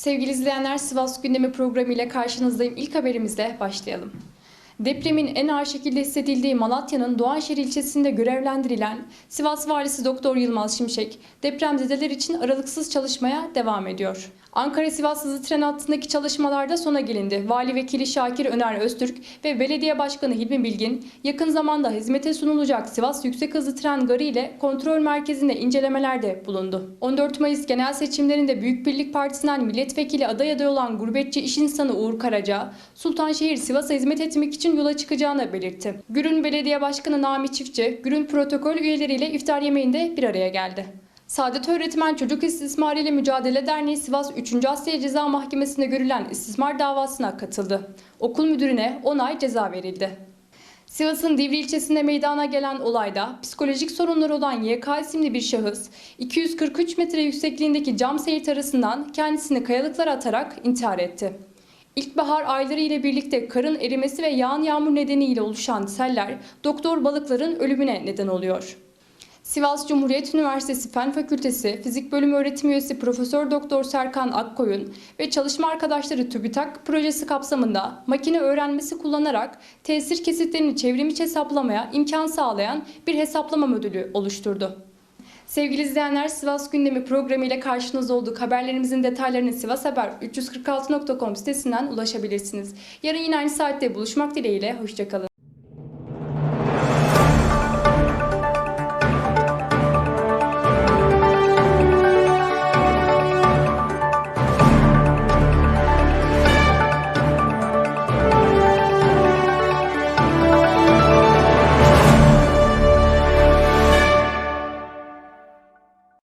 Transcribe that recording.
Sevgili izleyenler Sivas Gündemi programı ile karşınızdayım. İlk haberimizle başlayalım. Depremin en ağır şekilde hissedildiği Malatya'nın Doğanşehir ilçesinde görevlendirilen Sivas Valisi Doktor Yılmaz Şimşek, depremzedeler için aralıksız çalışmaya devam ediyor. Ankara-Sivas hızlı tren hattındaki çalışmalarda sona gelindi. Vali Vekili Şakir Öner Öztürk ve Belediye Başkanı Hilmi Bilgin, yakın zamanda hizmete sunulacak Sivas Yüksek Hızlı Tren Garı ile kontrol merkezinde incelemelerde bulundu. 14 Mayıs genel seçimlerinde Büyük Birlik Partisi'nden milletvekili aday adayı olan gurbetçi iş insanı Uğur Karaca, Sultanşehir Sivas'a hizmet etmek için yola çıkacağını belirtti. Gürün Belediye Başkanı Nami Çiftçi, Gürün protokol üyeleriyle iftar yemeğinde bir araya geldi. Saadet Öğretmen Çocuk İstismarı ile Mücadele Derneği Sivas 3. Asya Ceza Mahkemesi'nde görülen istismar davasına katıldı. Okul müdürüne 10 ay ceza verildi. Sivas'ın Divri ilçesinde meydana gelen olayda psikolojik sorunları olan YK isimli bir şahıs 243 metre yüksekliğindeki cam seyir arasından kendisini kayalıklara atarak intihar etti. İlkbahar ayları ile birlikte karın erimesi ve yağan yağmur nedeniyle oluşan seller doktor balıkların ölümüne neden oluyor. Sivas Cumhuriyet Üniversitesi Fen Fakültesi Fizik Bölümü öğretim üyesi Profesör Doktor Serkan Akkoyun ve çalışma arkadaşları TÜBİTAK projesi kapsamında makine öğrenmesi kullanarak tesir kesitlerini çevrimiçi hesaplamaya imkan sağlayan bir hesaplama modülü oluşturdu. Sevgili izleyenler Sivas Gündemi programı ile karşınızda olduk. Haberlerimizin detaylarını Sivas Haber 346.com sitesinden ulaşabilirsiniz. Yarın yine aynı saatte buluşmak dileğiyle. Hoşçakalın.